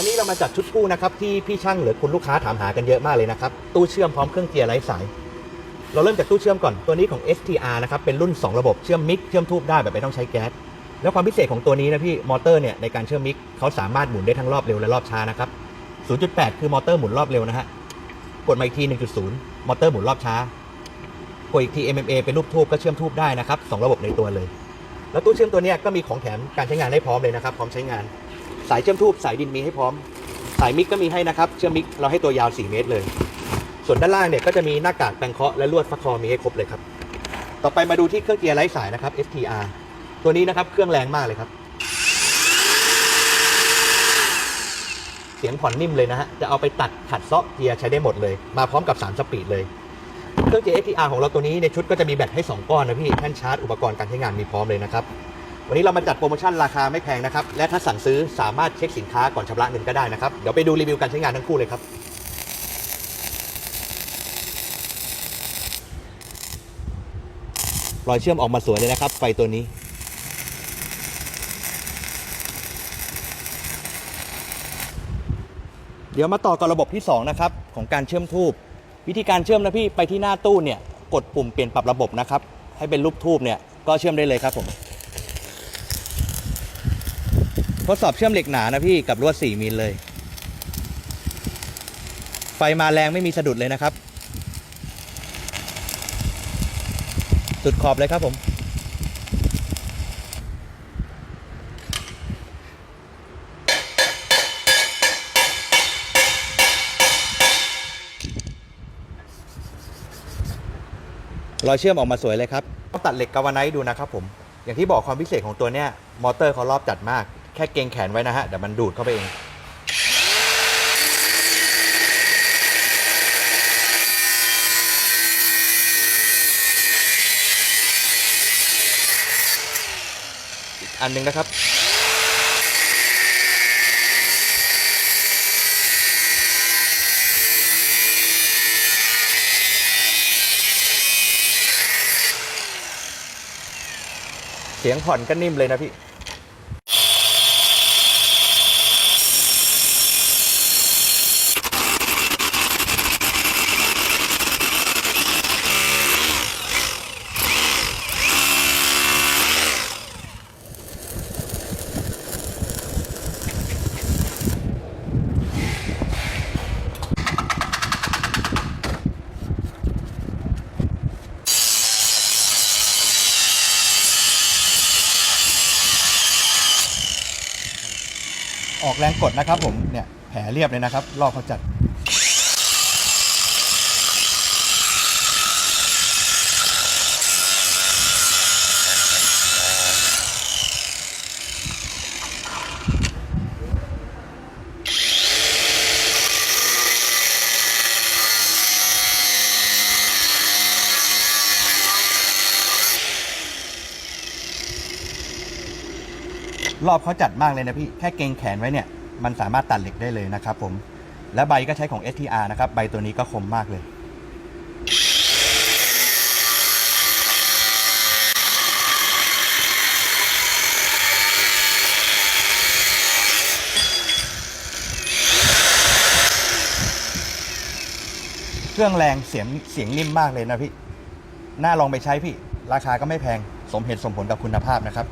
ันนี้เรามาจัดชุดกู้นะครับที่พี่ช่างหรือคุณลูกค้าถามหากันเยอะมากเลยนะครับตู้เชื่อมพร้อมเครื่องเกียร์ไร้สาย เราเริ่มจากตู้เชื่อมก่อนตัวนี้ของ STR นะครับเป็นรุ่น 2 ระบบเชื่อมมิกเชื่อมทูบได้แบบไม่ต้องใช้แก๊สแล้วความพิเศษของตัวนี้นะพี่มอเตอร์เนี่ยในการเชื่อมมิกเขาสามารถหมุนได้ทั้งรอบเร็วและรอบช้านะครับ 0.8 คือมอเตอร์หมุนรอบเร็วนะฮะกดมาอีกที 1.0 มอเตอร์หมุนรอบช้ากดอีกที MMA เป็นรูปทูบก็เชื่อมทูบได้นะครับสองระบบในตัวเลย แล้วตู้เชื่อมตัวนี้ก็มีของแถมการใช้งานให้พร้อมเลยนะครับพร้อมใช้งาน สายเชื่อมทูบสายดินมีให้พร้อม สายมิกก็มีให้นะครับ เชื่อมมิกเราให้ตัวยาว 4 เมตรเลย ส่วนด้านล่างเนี่ยก็จะมีหน้ากากแปรงเคาะและลวดฟักคอมีให้ครบเลยครับ ต่อไปมาดูที่เครื่องเกียร์ไร้สายนะครับ STR ตัวนี้นะครับเครื่องแรงมากเลยครับ เสียงผ่อนนิ่มเลยนะฮะ จะเอาไปตัดขัดซาะเกียร์ใช้ได้หมดเลย มาพร้อมกับ3สปีดเลย เครื่องเกียร์ STR ของเราตัวนี้ในชุดก็จะมีแบตให้ 2 ก้อนนะพี่แท่นชาร์จอุปกรณ์การใช้งานมีพร้อมเลยนะครับ วันนี้เรามาจัดโปรโมชั่นราคาไม่แพงนะครับ และถ้าสั่งซื้อสามารถเช็คสินค้าก่อนชำระเงินก็ได้นะครับ เดี๋ยวไปดูรีวิวการใช้งานทั้งคู่เลยครับ รอยเชื่อมออกมาสวยเลยนะครับ ไฟตัวนี้ เดี๋ยวมาต่อกับระบบที่ 2 นะครับ ของการเชื่อมทูบวิธีการเชื่อมนะพี่ไปที่หน้าตู้เนี่ยกดปุ่มเปลี่ยนปรับระบบนะครับ ให้เป็นรูปทูบเนี่ยก็เชื่อมได้เลยครับผม ทดสอบเชื่อมเหล็กหนานะพี่กับลวด 4มิลเลย ไฟมาแรงไม่มีสะดุดเลยนะครับ สุดขอบเลยครับผม รอยเชื่อมออกมาสวยเลยครับ ต้องตัดเหล็กกาวไนท์ดูนะครับผม อย่างที่บอกความพิเศษของตัวเนี้ย มอเตอร์เขารอบจัดมาก ค่เกรงแขนไว้นะฮะเดี๋ยวมันดูดเข้าไปเองอันหนึ่งนะครับ เสียงผ่อนก็นิ่มเลยนะพี่ ออกแรงกดนะครับผมเนี่ยแผลเรียบเลยนะครับลอกเขาจัด รอบเขาจัดมากเลยนะพี่ แค่เกรงแขนไว้เนี่ย มันสามารถตัดเหล็กได้เลยนะครับผม และใบก็ใช้ของ STR นะครับ ใบตัวนี้ก็คมมากเลย เครื่องแรงเสียงเสียงนิ่มมากเลยนะพี่ น่าลองไปใช้พี่ ราคาก็ไม่แพง สมเหตุสมผลกับคุณภาพนะครับ